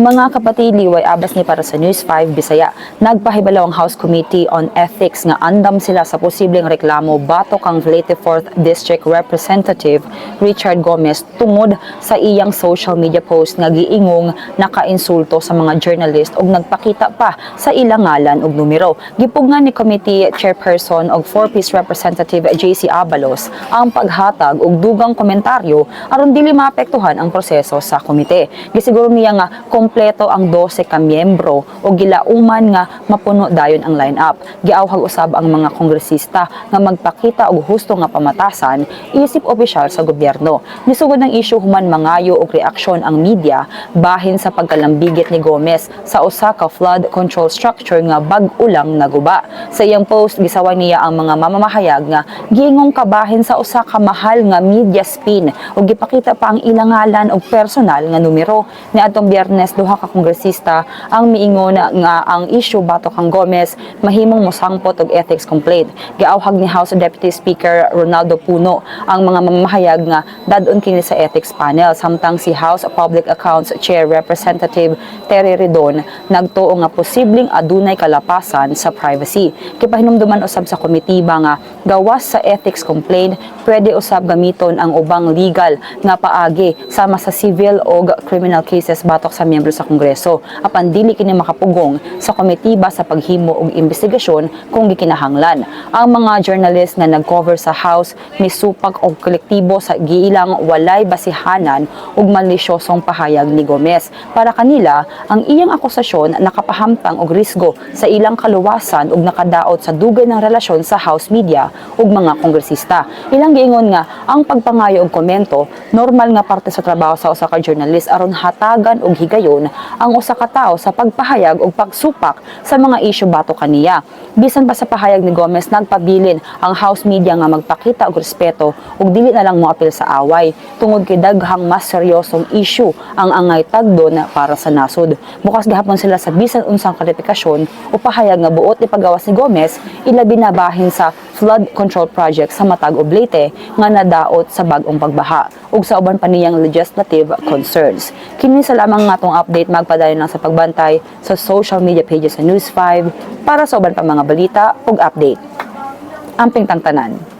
Mga kapatid, liway abas ni para sa News 5 Bisaya. Nagpahibalaw ang House Committee on Ethics nga andam sila sa posibleng reklamo batok ang Leyte 4th District Representative Richard Gomez tungod sa iyang social media post nga giingong nakainsulto sa mga journalist ug nagpakita pa sa ilang ngalan ug numero. Gipugnan ni Committee Chairperson og 4-piece Representative JC Abalos ang paghatag og dugang komentaryo aron dili maapektuhan ang proseso sa komite. Gisiguro niya nga kompleto ang 12 ka miyembro o gilauman nga mapuno dayon ang lineup. Giawhag usab ang mga kongresista nga magpakita og husto nga pamatasan isip opisyal sa gobyerno. Nisugod ng issue human mangayo og reaksyon ang media bahin sa pagkalambigit ni Gomez sa usa ka flood control structure nga bag-o lang naguba. Sa iyang post gisawa niya ang mga mamamahayag nga giingong kabahin sa usa ka mahal nga media spin ug gipakita pa ang ilang ngalan og personal nga numero ni atong Biyernes duha ka kongresista ang miingon nga ang issue batok kang Gomez mahimong mosangpot og ethics complaint. Giawhag ni House Deputy Speaker Ronaldo Puno ang mga mamahayag nga dadon kini sa ethics panel samtang si House Public Accounts Chair Representative Terry Redon nagtuo nga posibleng adunay kalapasan sa privacy. Kipahinumduman usab sa komitiba nga gawas sa ethics complaint pwede usab gamiton ang ubang legal nga paagi sama sa civil o criminal cases batok sa miyembro sa Kongreso apan dili kini makapugong sa komitiba sa paghimo og investigasyon kung gikinahanglan. Ang mga journalist nga nag-cover sa House misupak og kolektibo sa giilang walay basihanan ug malisyosong pahayag ni Gomez. Para kanila, ang iyang akusasyon nakapahamtang og risgo sa ilang kaluwasan ug nakadaot sa dugay ng relasyon sa House media ug mga kongresista. Ilang giingon nga ang pagpangayo og komento normal nga parte sa trabaho sa usa ka journalist aron hatagan og higayon ang usa ka tawo sa pagpahayag og pagsupak sa mga isyu bato kaniya. Bisan pa sa pahayag ni Gomez nagpabilin ang House media nga magpakita og respeto ug dili na lang moapil sa away tungod kay daghang mas seryosong issue ang angay tagdon para sa nasod. Bukas gihapon sila sa bisan unsang klarifikasyon o pahayag nga buot ipagawas ni Gomez ilabi na sa flood control project sa Matag Oblate nga nadaot sa bagong pagbaha ug sa uban pa niyang legislative concerns. Kini sa lamang nga atong update magpadayon lang sa pagbantay sa social media pages sa News 5 para sa uban pa mga balita ug update. Amping tangtanan.